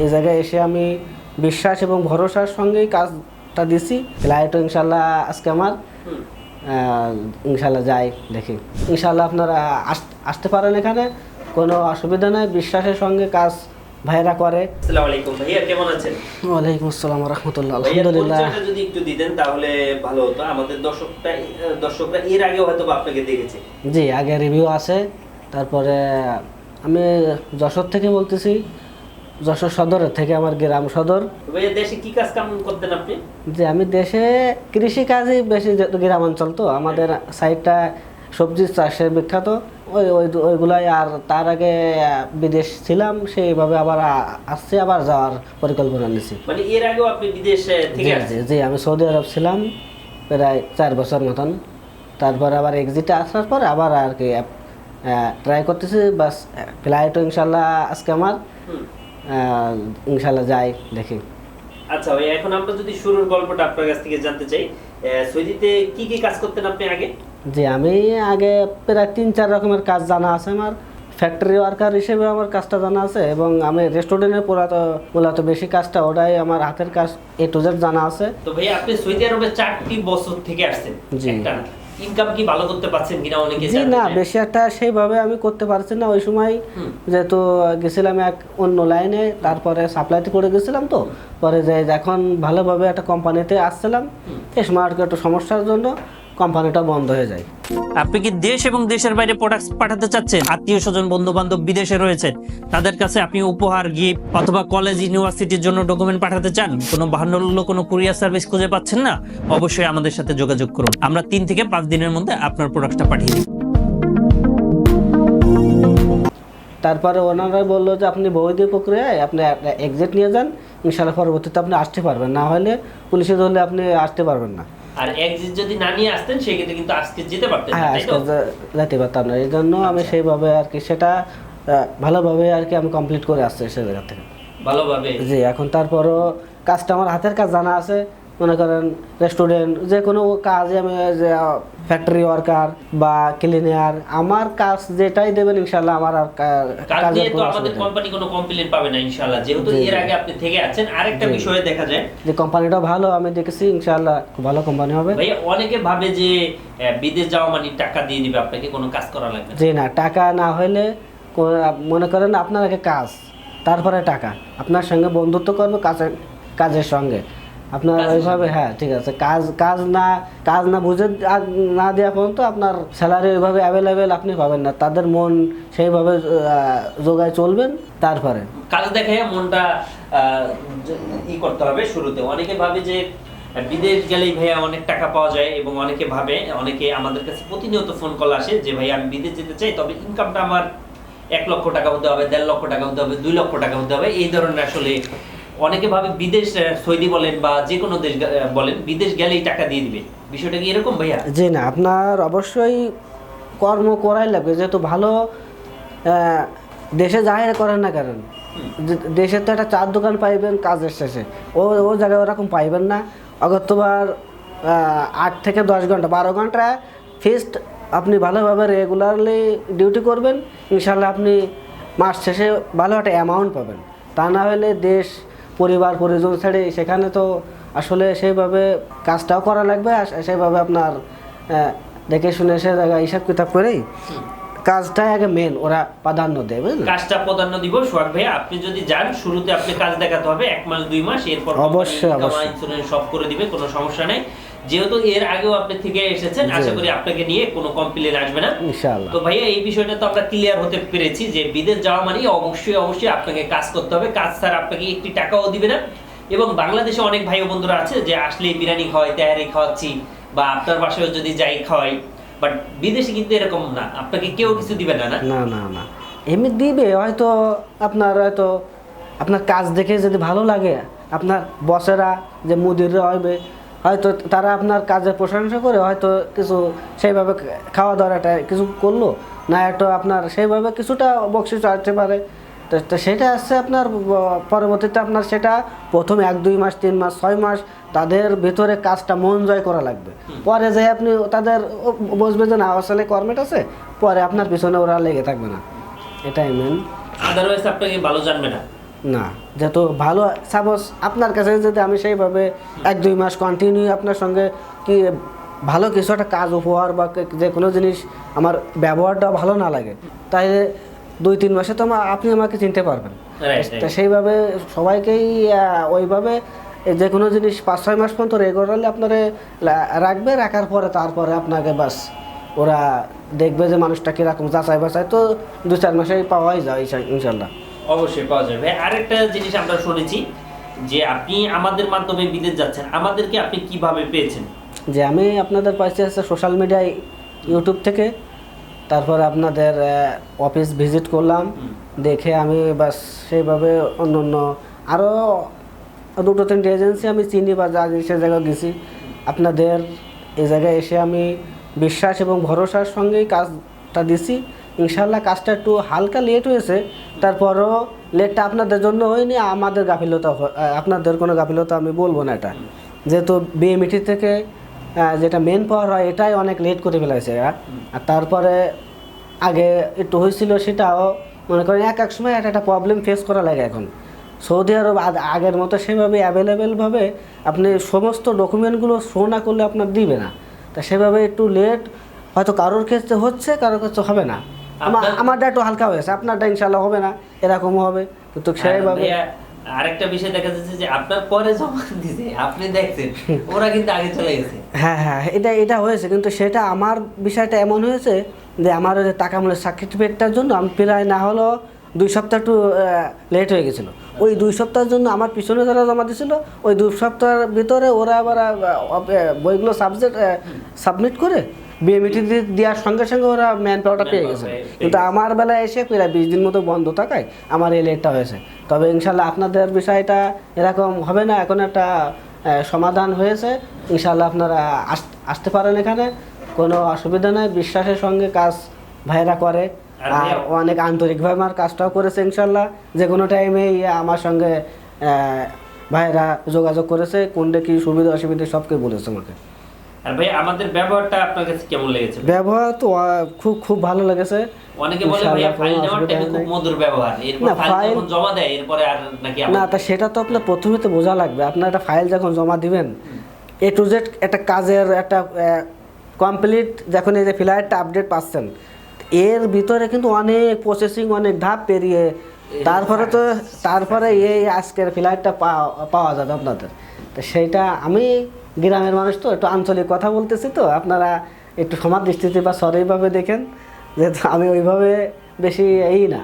এই জায়গায় এসে আমি বিশ্বাস এবং ভরসার সঙ্গেই কাজটা দিছি। লাইটও ইনশাল্লাহ আজকে আমার ইনশাল্লাহ যাই দেখি। ইনশাল্লাহ আপনারা আস- আসতে পারেন এখানে কোনো অসুবিধা নেই বিশ্বাসের সঙ্গে কাজ ভাইরা করে। আসসালামু আলাইকুম ভাইয়া কেমন আছেন? ওয়ালাইকুম আসসালাম রহমতুল্লাহ ভাইয়া আলহামদুলিল্লাহ। যদি একটু দিতেন তাহলে ভালো হতো। আমাদের দর্শকটা দর্শকরা এর আগেও হয়তো আপনাকে দেখেছে। জি আগে রিভিউ আছে তারপরে আমি যশোর থেকে বলতেছি। যশোর সদরের থেকে আমার গ্রাম সদর। দেশে কি কাজ কাম করতেন আপনি? যে আমি দেশে কৃষি কাজই বেশি যেহেতু গ্রামাঞ্চল তো আমাদের সাইডটা সবজি চাষে বিখ্যাত। ওই ওই ওইগুলাই আর তার আগে বিদেশ ছিলাম সেইভাবে আবার আসছে আবার যাওয়ার পরিকল্পনা নিছি। মানে এর আগেও আপনি বিদেশ থেকে জি জি আসছেন? জি আমি সৌদি আরব ছিলাম প্রায় চার বছর মতন। তারপর আবার এক্সিটে আসার পর আবার আর কি ট্রাই করতেছি বাস ফ্লাইটও ইনশাল্লাহ আজকে আমার। ইনশাল্লাহ যাই দেখি। আচ্ছা ভাই এখন আমরা যদি শুরুর গল্পটা আপনার কাছ থেকে জানতে চাই সৌদিতে কি কি কাজ করতেন আপনি আগে? জি আমি আগে প্রায় তিন চার রকমের কাজ জানা আছে আমার। ফ্যাক্টরি ওয়ার্কার হিসেবে আমার কাজটা জানা আছে এবং আমি রেস্টুরেন্টের মূলত মূলত বেশি কাজটা ওটাই আমার হাতের কাজ এ টু জেড জানা আছে। তো ভাই আপনি সৌদি আরবে চারটি বছর থেকে আসছেন জি। ইনকাম কি ভালো করতে পারছেন কিনা অনেকে জি না বেশি একটা সেইভাবে আমি করতে পারছি না। ওই সময় যেহেতু গেছিলাম এক অন্য লাইনে তারপরে সাপ্লাইতে করে গেছিলাম তো। পরে যে এখন ভালোভাবে একটা কোম্পানিতে আসছিলাম। এই সময় আর একটু সমস্যার জন্য কোম্পানিটা বন্ধ হয়ে যায়। আপনি কি দেশ এবং দেশের বাইরে প্রোডাক্ট পাঠাতে চাচ্ছেন? আত্মীয় স্বজন বন্ধু বান্ধব বিদেশে রয়েছেন। তাদের কাছে আপনি উপহার গিফট অথবা কলেজ ইউনিভার্সিটির জন্য ডকুমেন্ট পাঠাতে চান? কোনো বাহান্ন কোনো কুরিয়ার সার্ভিস খুঁজে পাচ্ছেন না? অবশ্যই আমাদের সাথে যোগাযোগ করুন। আমরা তিন থেকে পাঁচ দিনের মধ্যে আপনার প্রোডাক্টটা পাঠিয়ে দিই। তারপরে ওনারা বলল যে আপনি বৈধ প্রক্রিয়ায় আপনি এক্সিট নিয়ে যান। ইনশাল্লাহ পরবর্তীতে আপনি আসতে পারবেন। না হলে পুলিশে ধরলে আপনি আসতে পারবেন না। আর এক্সিট যদি না নিয়ে আসতেন সেক্ষেত্রে কিন্তু আজকে যেতে পারতেন হ্যাঁ আজকে যেতে পারতাম না। এই জন্য আমি সেইভাবে আর কি সেটা ভালোভাবে আর কি আমি কমপ্লিট করে আসছি সে জায়গা থেকে। ভালোভাবে? জি এখন তারপরও কাজটা আমার হাতের কাজ জানা আছে। মনে করেন রেস্টুরেন্ট যে কোনো কাজে আমি যে ফ্যাক্টরি ওয়ার্কার বা ক্লিনিয়ার আমার কাজ যেটাই দেবেন ইনশাল্লাহ আমার আর কাজ নিয়ে তো আমাদের কোম্পানি কোনো কমপ্লেন পাবে না ইনশাআল্লাহ। যেহেতু এর আগে আপনি থেকে আছেন আরেকটা বিষয়ে দেখা যায়। যে কোম্পানিটা ভালো আমি দেখেছি ইনশাল্লাহ খুব ভালো কোম্পানি হবে। ভাইয়া অনেকে ভাবে যে বিদেশ যাওয়া মানে টাকা দিয়ে দিবে আপনাকে কোনো কাজ করা লাগবে জি না টাকা না হলে মনে করেন আপনার আগে কাজ তারপরে টাকা। আপনার সঙ্গে বন্ধুত্ব করবে কাজের কাজের সঙ্গে। আপনার ওইভাবে হ্যাঁ ঠিক আছে। কাজ কাজ না কাজ না বুঝে না দেওয়া পর্যন্ত আপনার স্যালারি ওইভাবে অ্যাভেলেবেল আপনি পাবেন না। তাদের মন সেইভাবে যোগায় চলবেন তারপরে। কাজ দেখায় মনটা ই করতে হবে শুরুতে। অনেকে ভাবে যে বিদেশ গেলেই ভাইয়া অনেক টাকা পাওয়া যায় এবং অনেকে ভাবে অনেকে আমাদের কাছে প্রতিনিয়ত ফোন কল আসে যে ভাই আমি বিদেশ যেতে চাই তবে ইনকামটা আমার এক লক্ষ টাকা হতে হবে দেড় লক্ষ টাকা হতে হবে দুই লক্ষ টাকা হতে হবে। এই ধরনের আসলে অনেকে ভাবে বিদেশ সৌদি বলেন বা যে কোনো দেশ বলেন বিদেশ গেলেই টাকা দিয়ে দিবে। বিষয়টা কি এরকম ভাইয়া? জি না আপনার অবশ্যই কর্ম করাই লাগবে যেহেতু ভালো দেশে জাহির করেন না কারণ। দেশে তো একটা চার দোকান পাইবেন কাজের শেষে। ও ও জায়গায় ওরকম পাইবেন না। অগত্যবার আট থেকে দশ ঘণ্টা বারো ঘণ্টা ফিক্সড আপনি ভালোভাবে রেগুলারলি ডিউটি করবেন। ইনশাল্লাহ আপনি মাস শেষে ভালো একটা অ্যামাউন্ট পাবেন। তা না হলে দেশ পরিবার পরিজন ছেড়ে সেখানে তো আসলে সেইভাবে কাজটাও করা লাগবে আর সেইভাবে আপনার দেখে শুনে সে জায়গায় হিসাব কিতাব করেই কাজটাই আগে মেন ওরা প্রাধান্য দেবে কাজটা প্রাধান্য দিব সোহাগ ভাই আপনি যদি যান শুরুতে আপনি কাজ দেখাতে হবে এক মাস দুই মাস এরপর অবশ্যই, অবশ্যই। ইন্স্যুরেন্স সব করে দিবে কোনো সমস্যা নেই যেহেতু এর আগেও আপনি থেকে এসেছেন আশা করি আপনাকে নিয়ে কোনো কমপ্লেন আসবে না। তো ভাইয়া এই বিষয়টা তো আমরা ক্লিয়ার হতে পেরেছি যে বিদেশ যাওয়া মানে অবশ্যই অবশ্যই আপনাকে কাজ করতে হবে। কাজ ছাড়া আপনাকে একটি টাকাও দিবে না। এবং বাংলাদেশে অনেক ভাই বন্ধুরা আছে যে আসলে বিরিয়ানি খাওয়াই তেহারি খাওয়াচ্ছি বা আপনার বাসায় যদি যাই খাওয়াই। বাট বিদেশে কিন্তু এরকম না। আপনাকে কেউ কিছু দিবে না না? না না না। এমনি দিবে হয়তো আপনার হয়তো আপনার কাজ দেখে যদি ভালো লাগে আপনার বসেরা যে মুদিররা হবে হয়তো তারা আপনার কাজের প্রশংসা করে হয়তো কিছু সেইভাবে খাওয়া দাওয়াটা কিছু করল না একটু আপনার সেইভাবে কিছুটা বকশিস আসতে পারে। তো সেটা আসছে আপনার পরবর্তীতে আপনার সেটা প্রথম এক দুই মাস তিন মাস ছয় মাস তাদের ভেতরে কাজটা মন জয় করা লাগবে। পরে যে আপনি তাদের বসবে যে না আসলে কর্মেট আছে পরে আপনার পিছনে ওরা লেগে থাকবে না। এটাই মেন আদারওয়াইজ আপনাকে ভালো জানবে না। না। যেহেতু ভালো সাপোজ আপনার কাছে যদি আমি সেইভাবে এক দুই মাস কন্টিনিউ আপনার সঙ্গে কি ভালো কিছু একটা কাজ উপহার বা যে কোনো জিনিস আমার ব্যবহারটা ভালো না লাগে তাহলে দুই তিন মাসে তো আপনি আমাকে চিনতে পারবেন। সেইভাবে সবাইকেই ওইভাবে যে কোনো জিনিস পাঁচ ছয় মাস পর্যন্ত রেগুলারলি আপনারা রাখবে রাখার পরে তারপরে আপনাকে বাস ওরা দেখবে যে মানুষটা কীরকম যাচাই বাছাই তো দু চার মাসেই পাওয়াই যায় ইনশা- ইনশাল্লাহ। অবশ্যই পাওয়া যাবে। ভাই আরেকটা জিনিস আমরা শুনেছি যে আপনি আমাদের মাধ্যমে বিদেশ যাচ্ছেন। আমাদেরকে আপনি কীভাবে পেয়েছেন? যে আমি আপনাদের পাইছি হচ্ছে সোশ্যাল মিডিয়ায় ইউটিউব থেকে। তারপর আপনাদের অফিস ভিজিট করলাম। দেখে আমি বাস সেইভাবে অন্য অন্য আরও দুটো তিনটে এজেন্সি আমি চিনি বা যা সে জায়গায় গেছি। আপনাদের এই জায়গায় এসে আমি বিশ্বাস এবং ভরসার সঙ্গেই কাজটা দিছি। ইনশাল্লাহ কাজটা একটু হালকা লেট হয়েছে, তারপরও লেটটা আপনাদের জন্য হয়নি, আমাদের গাফিলতা আপনাদের কোনো গাফিলতা আমি বলব না এটা। যেহেতু বিএমইটি থেকে যেটা মেন পাওয়ার হয়, এটাই অনেক লেট করে ফেলেছে আর আর তারপরে আগে একটু হয়েছিল সেটাও, মনে করেন এক এক সময় একটা একটা প্রবলেম ফেস করা লাগে এখন। সৌদি আরব আগের মতো সেভাবে অ্যাভেলেবেলভাবে আপনি সমস্ত ডকুমেন্টগুলো শো না করলে আপনার দিবে না। তা সেভাবে একটু লেট হয়তো কারোর ক্ষেত্রে হচ্ছে, কারোর ক্ষেত্রে হবে না। আমার আমারটা একটু হালকা হয়েছে আপনারটা ইনশাল্লাহ হবে না এরকমও হবে। কিন্তু আর সেইভাবে আরেকটা বিষয় দেখা যাচ্ছে যে আপনার পরে জমা দিছে আপনি দেখছেন ওরা কিন্তু আগে চলে গেছে। হ্যাঁ হ্যাঁ এটা এটা হয়েছে কিন্তু সেটা আমার বিষয়টা এমন হয়েছে যে আমার ওই যে টাকা মূল্যের সার্টিফিকেটটার জন্য আমি প্রায় না হলো দুই সপ্তাহ একটু লেট হয়ে গেছিল। ওই দুই সপ্তাহের জন্য আমার পিছনে যারা জমা দিয়েছিল ওই দুই সপ্তাহের ভিতরে ওরা আবার বইগুলো সাবজেক্ট সাবমিট করে বিএমইটি দেওয়ার সঙ্গে সঙ্গে ওরা ম্যান পাওয়ারটা পেয়ে গেছে। কিন্তু আমার বেলায় এসে প্রায় বিশ দিন মতো বন্ধ থাকায় আমার এই লেটটা হয়েছে। তবে ইনশাল্লাহ আপনাদের বিষয়টা এরকম হবে না এখন একটা সমাধান হয়েছে। ইনশাল্লাহ আপনারা আস- আসতে পারেন এখানে কোনো অসুবিধা নেই। বিশ্বাসের সঙ্গে কাজ ভাইরা করে। আর অনেক আন্তরিকভাবে আমার কাজটাও করেছে ইনশাল্লাহ। যে কোনো টাইমেই আমার সঙ্গে ভাইরা যোগাযোগ করেছে। কোনটা কি সুবিধা অসুবিধা সবকে বলেছে আমাকে। আর ভাই আমাদের ব্যবহারটা আপনার কাছে কেমন লেগেছে? ব্যবহার তো খুব খুব ভালো লেগেছে। অনেকে বলে ইনশাআল্লাহ ফাইল কোনো নেওয়ার অসুবিধা টাইমে খুব মধুর ব্যবহার। এরপর না, ফাইল ফাইল- যখন জমা দেয় এরপরে আর নাকি না তা সেটা তো আপনার প্রথমে তো বোঝা লাগবে। আপনার একটা ফাইল যখন জমা দিবেন এ টু জেড একটা কাজের একটা কমপ্লিট যখন এই যে ফ্লাইটটা আপডেট পাচ্ছেন এর ভিতরে কিন্তু অনেক প্রসেসিং অনেক ধাপ পেরিয়ে তারপরে তো তারপরে এই আজকের ফ্লাইটটা পাওয়া যাবে আপনাদের। তো সেইটা আমি গ্রামের মানুষ তো একটু আঞ্চলিক কথা বলতেছি তো আপনারা একটু সমাজ দৃষ্টিতে বা সরইভাবে দেখেন যেহেতু আমি ওইভাবে বেশি এই না।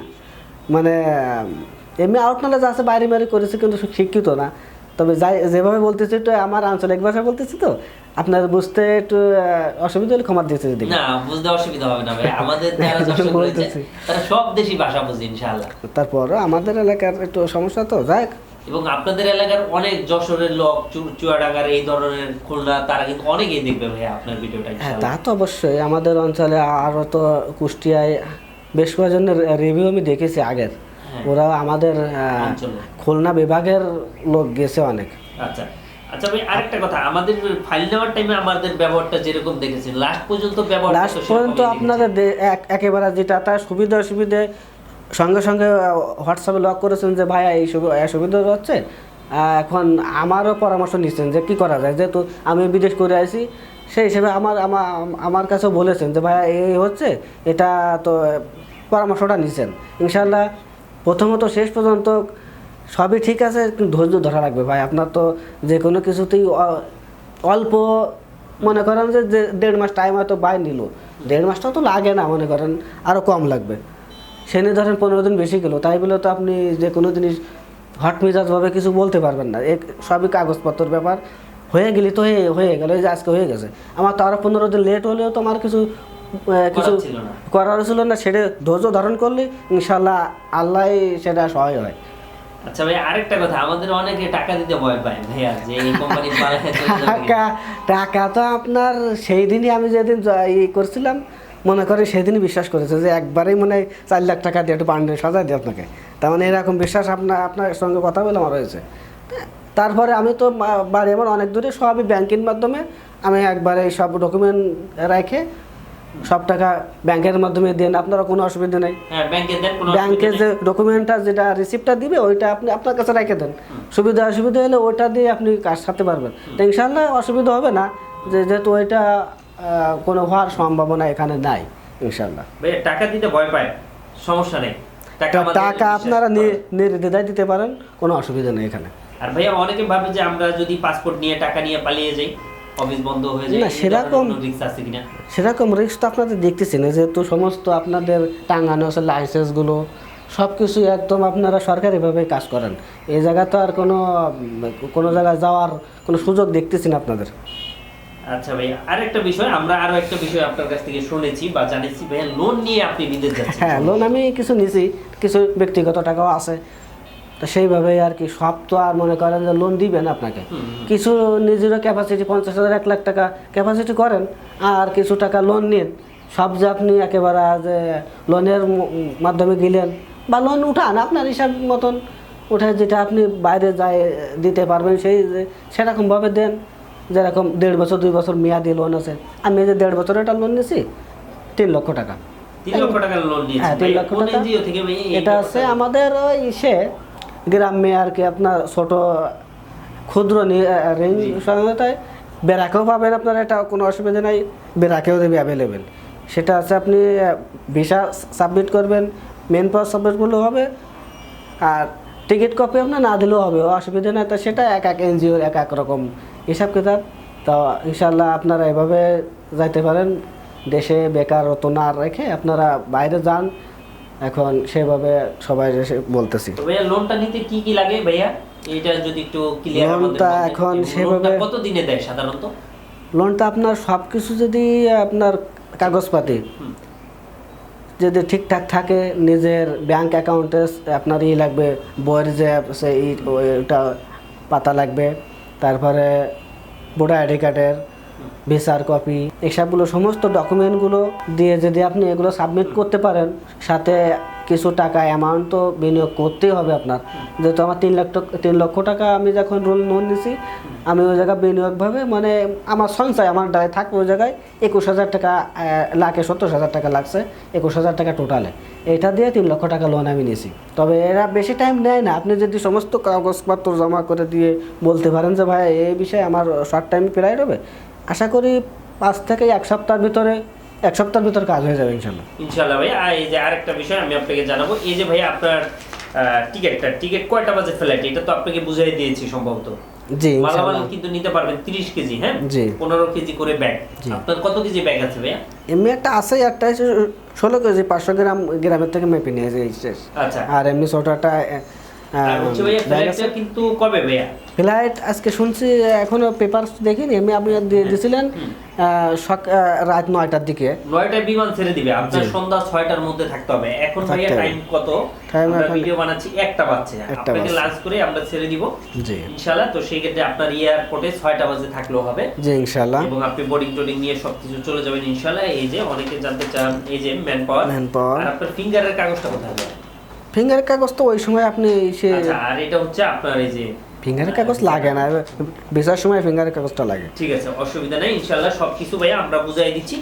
মানে এমনি আউট নলেজ আছে বাইরে বাইরে করেছি কিন্তু শিক্ষিত না। তবে যাই যেভাবে বলতেছি একটু আমার আঞ্চলিক ভাষা বলতেছি তো আপনার বুঝতে একটু অসুবিধা হলে ক্ষমা দিতে যদি না বুঝতে অসুবিধা হবে না ভাই। আমাদের যারা দর্শক রয়েছে তারা সব দেশি ভাষা বুঝে ইনশাআল্লাহ। তারপর আমাদের এলাকার একটু সমস্যা তো যাক এবং আপনাদের এলাকার অনেক যশোরের লোক চুয়াডাঙ্গার এই ধরনের খুলনা তারা কিন্তু অনেকেই দেখবে ভাইয়া আপনার ভিডিওটা হ্যাঁ তা তো অবশ্যই। আমাদের অঞ্চলে আরও তো কুষ্টিয়ায় বেশ কয়েকজনের রিভিউ আমি দেখেছি আগের। হ্যাঁ। ওরা আমাদের খুলনা বিভাগের লোক গেছে অনেক। আচ্ছা। আচ্ছা ভাই আরেকটা কথা আমাদের ফাইল নেওয়ার টাইমে আমাদের ব্যবহারটা যেরকম দেখেছেন লাস্ট পর্যন্ত ব্যবহার লাস্ট পর্যন্ত আপনাদের এক- একেবারে যেটা তার সুবিধা অসুবিধে সঙ্গে সঙ্গে হোয়াটসঅ্যাপে লক করেছেন যে, ভাইয়া, এই সুবি- এই সুবিধা হচ্ছে। এখন আমারও পরামর্শ নিচ্ছেন যে, কি করা যায়? যেহেতু আমি বিদেশ করে আসি সেই হিসেবে আমার আমার কাছেও বলেছেন যে, ভাইয়া, এই হচ্ছে, এটা তো, পরামর্শটা নিচ্ছেন। ইনশাল্লাহ প্রথমত শেষ পর্যন্ত সবই ঠিক আছে ধৈর্য ধরা লাগবে। ভাই, আপনার তো যে কোনো কিছুতেই অল্প মনে করেন যে যে, দেড় মাস টাইম হয়তো বাই নিল। দেড় মাসটাও তো লাগে না, মনে করেন আরও কম লাগবে। সে নিয়ে ধরেন পনেরো দিন বেশি গেল তাই বলে তো আপনি যে কোনো জিনিস হট মেজাজভাবে কিছু বলতে পারবেন না। এক সবই কাগজপত্রের ব্যাপার। হয়ে গেলি তো হয়ে হয়ে গেল এই যে আজকে হয়ে গেছে। আমার তো আরও পনেরো দিন লেট হলেও তো আমার কিছু কিছু করার ছিল না। সেটা ধৈর্য ধারণ করলে ইনশাল্লাহ আল্লাহ সেটা সহায় হয়। আচ্ছা ভাই আরেকটা কথা আমাদের অনেকে টাকা দিতে ভয় পায় ভাইয়া যে এই কোম্পানির মালিক টাকা টাকা তো আপনার সেই দিনই আমি যেদিন ই করছিলাম মনে করে সেদিনই বিশ্বাস করেছে যে একবারেই মনে হয় চার লাখ টাকা দিয়ে একটু পান্ডে সাজাই দিই আপনাকে। তার মানে এরকম বিশ্বাস আপনার আপনার সঙ্গে কথা বলে আমার হয়েছে। তারপরে আমি তো বাড়ি আমার অনেক দূরে সবই ব্যাংকের মাধ্যমে আমি একবারে সব ডকুমেন্ট রেখে সব টাকা ব্যাংকের মাধ্যমে দেন আপনারা কোনো অসুবিধা নেই। হ্যাঁ ব্যাংকে দেন কোনো ব্যাংকে অসুবিধা যে ডকুমেন্টটা যেটা রিসিপ্টটা দিবে ওইটা আপনি আপনার কাছে রেখে দেন। সুবিধা অসুবিধা হলে ওইটা দিয়ে আপনি কাজ সারতে পারবেন। তো ইনশাল্লাহ অসুবিধা হবে না। যে যেহেতু ওইটা কোনো হওয়ার সম্ভাবনা এখানে নাই ইনশাল্লাহ টাকা দিতে ভয় পায় সমস্যা নেই। টাকা আপনারা। নির্দ্বিধায় দিতে পারেন কোনো অসুবিধা নেই এখানে। আর ভাইয়া অনেকে ভাবে যে আমরা যদি পাসপোর্ট নিয়ে টাকা নিয়ে পালিয়ে যাই অফিস বন্ধ হয়ে যায় না, সেরকম- রিস্ক আছে কিনা? সেরকম রিস্ক তো আপনাদের দেখতেছি না যেহেতু সমস্ত আপনাদের টাঙ্গানো আছে লাইসেন্সগুলো সব কিছু একদম আপনারা সরকারিভাবে কাজ করেন। এই জায়গা তো আর কোনো কোনো জায়গায় যাওয়ার কোনো সুযোগ দেখতেছি না আপনাদের। আচ্ছা ভাইয়া আরেকটা বিষয় আমরা আরও একটা বিষয় আপনার কাছ থেকে শুনেছি বা জানেছি। ভাইয়া লোন নিয়ে আপনি বিদেশ যাচ্ছেন। হ্যাঁ লোন আমি কিছু নিছি কিছু ব্যক্তিগত টাকাও আছে। তো সেইভাবেই আর কি সব তো আর মনে করেন যে লোন দিবেন আপনাকে। কিছু নিজেরও ক্যাপাসিটি পঞ্চাশ হাজার এক লাখ টাকা ক্যাপাসিটি করেন। আর কিছু টাকা লোন নিন। সব যে আপনি একেবারে যে লোনের মাধ্যমে গেলেন বা লোন উঠান আপনার হিসাব মতন উঠে যেটা আপনি বাইরে যায় দিতে পারবেন সেই সেরকমভাবে দেন। যেরকম দেড় বছর দুই বছর মেয়াদি লোন আছে। আমি যে দেড় বছর একটা লোন নিয়েছি তিন লক্ষ টাকা। হ্যাঁ এটা? আছে আমাদের ওই ইসে গ্রামে আর কি আপনার ছোট ক্ষুদ্র ঋণ সহায়তায় বেড়াকেও পাবেন আপনার এটা কোনো অসুবিধা নাই। বেড়াকেও দেবে অ্যাভেলেবেল সেটা আছে আপনি ভিসা সাবমিট করবেন মেন পাওয়ার সাবমিট করলেও হবে আর টিকিট কপি আপনার না দিলেও হবে অসুবিধা নাই। তো সেটা এক এক এনজিওর এক এক রকম হিসাব কিতাব। তো ইনশাল্লাহ আপনারা এভাবে যাইতে পারেন। দেশে বেকারত্ব না রেখে আপনারা বাইরে যান। এখন সেভাবে সবাই এসে বলতেছি। ভাইয়া লোনটা নিতে কি কি লাগে ভাইয়া? এটা যদি একটু ক্লিয়ার লোনটা এখন সেভাবে- কত দিনে দেয় সাধারণত? লোনটা আপনার সব কিছু যদি আপনার কাগজপাতি যদি ঠিকঠাক থাকে নিজের ব্যাংক অ্যাকাউন্টে আপনার ই লাগবে বইয়ের যে ওইটা পাতা লাগবে। তারপরে ভোটার আইডি কার্ডের ভিসার কপি এসবগুলো সমস্ত ডকুমেন্টগুলো দিয়ে যদি আপনি এগুলো সাবমিট করতে পারেন, সাথে কিছু টাকা অ্যামাউন্ট তো বিনিয়োগ করতেই হবে আপনার। যেহেতু আমার তিন লাখ তিন লক্ষ টাকা আমি যখন লোন লোন নিছি, আমি ওই জায়গায় বিনিয়োগভাবে মানে আমার সঞ্চয়, আমার দ্বারাই থাকবে ওই জায়গায় একুশ হাজার টাকা লাখে সত্তর হাজার টাকা লাগছে, একুশ হাজার টাকা টোটালে এটা দিয়ে তিন লক্ষ টাকা লোন আমি নিয়েছি তবে এরা বেশি টাইম নেয় না। আপনি যদি সমস্ত কাগজপত্র জমা করে দিয়ে বলতে পারেন যে, ভাই, এই বিষয়ে আমার শর্ট টাইম প্রায় হবে। আশা করি পাঁচ থেকে এক সপ্তাহের ভিতরে এক সপ্তাহের ভিতর কাজ হয়ে যাবে ইনশাল্লাহ। ইনশাআল্লাহ ভাই আর এই যে আরেকটা বিষয় আমি আপনাকে জানাব এই যে ভাই আপনার টিকিটটা টিকিট কয়টা বাজে ফ্লাইট এটা তো আপনাকে বুঝাই দিয়েছি সম্ভবত। জি মালামাল ইনশাল্লাহ। কিন্তু নিতে পারবেন 30 কেজি হ্যাঁ? জি। 15 কেজি করে ব্যাগ আপনার কত কেজি ব্যাগ আছে ভাইয়া? এমনি একটা আছে একটা হচ্ছে ষোলো কেজি পাঁচশো গ্রাম গ্রামের থেকে মেপে নিয়ে যায় আচ্ছা। আর এমনি ছোটটা কিন্তু কবে ভাইয়া? ফ্লাইট আজকে শুনছি এখনও পেপার দেখিনি এমনি আপনি দিয়েছিলেন আহ, সক- আহ, রাত নয়টার দিকে। নয়টায় বিমান ছেড়ে দিবে আপনার সন্ধ্যা ছয়টার মধ্যে থাকতে হবে। এখন ভাইয়া টাইম কত? আমরা ভিডিও বানাচ্ছি একটা বাজছে। আপনাকে। লাঞ্চ করে আমরা ছেড়ে দিব। জি। ইনশাআল্লাহ তো সেই ক্ষেত্রে আপনার এয়ারপোর্টে ছয়টা বাজে থাকলেও হবে। জি ইনশাল্লাহ এবং আপনি বোর্ডিং টোডিং নিয়ে সবকিছু চলে যাবেন ইনশাআল্লাহ। এই যে অনেকে জানতে চান এই যে ম্যান পাওয়ার আপনার ফিঙ্গারের কাগজটা কোথায়? ফিঙ্গার কাগজ তো ওই সময় আপনি সে আচ্ছা আর এটা হচ্ছে আপনার এই যে ফিঙ্গারের কাগজ লাগে না বেচার সময় ফিঙ্গারের কাগজটা লাগে। ঠিক আছে অসুবিধা নেই ইনশাআল্লাহ সবকিছু ভাইয়া আমরা বুঝাই দিচ্ছি।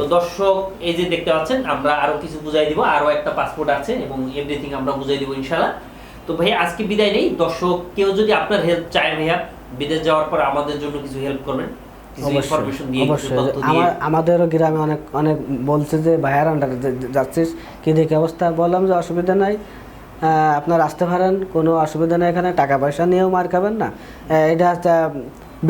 তো দর্শক এই যে দেখতে পাচ্ছেন আমরা আরও কিছু বুঝাই দিব আরও একটা পাসপোর্ট আছে এবং এভরিথিং আমরা বুঝাই দিব ইনশাআল্লাহ। তো ভাইয়া আজকে বিদায় নেই। দর্শক কেউ যদি আপনার হেল্প চায় ভাইয়া বিদেশ যাওয়ার পর আমাদের জন্য কিছু হেল্প করবেন। আমার আমাদেরও গ্রামে অনেক অনেক বলছে যে ভাইয়ার আন্ডারে যাচ্ছিস? কি দেখে অবস্থা? বললাম যে অসুবিধা নাই। আপনার আসতে পারেন কোনো অসুবিধা নেই এখানে। টাকা পয়সা নিয়েও মার খাবেন না। এটা হচ্ছে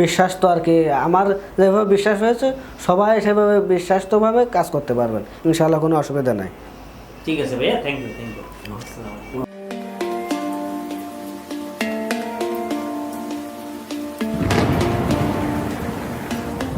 বিশ্বাস তো আর কি। আমার যেভাবে বিশ্বাস হয়েছে সবাই সেভাবে বিশ্বাসতভাবে কাজ করতে পারবেন। ইনশাআল্লাহ কোনো অসুবিধা নাই। ঠিক আছে ভাইয়া থ্যাংক ইউ থ্যাংক ইউ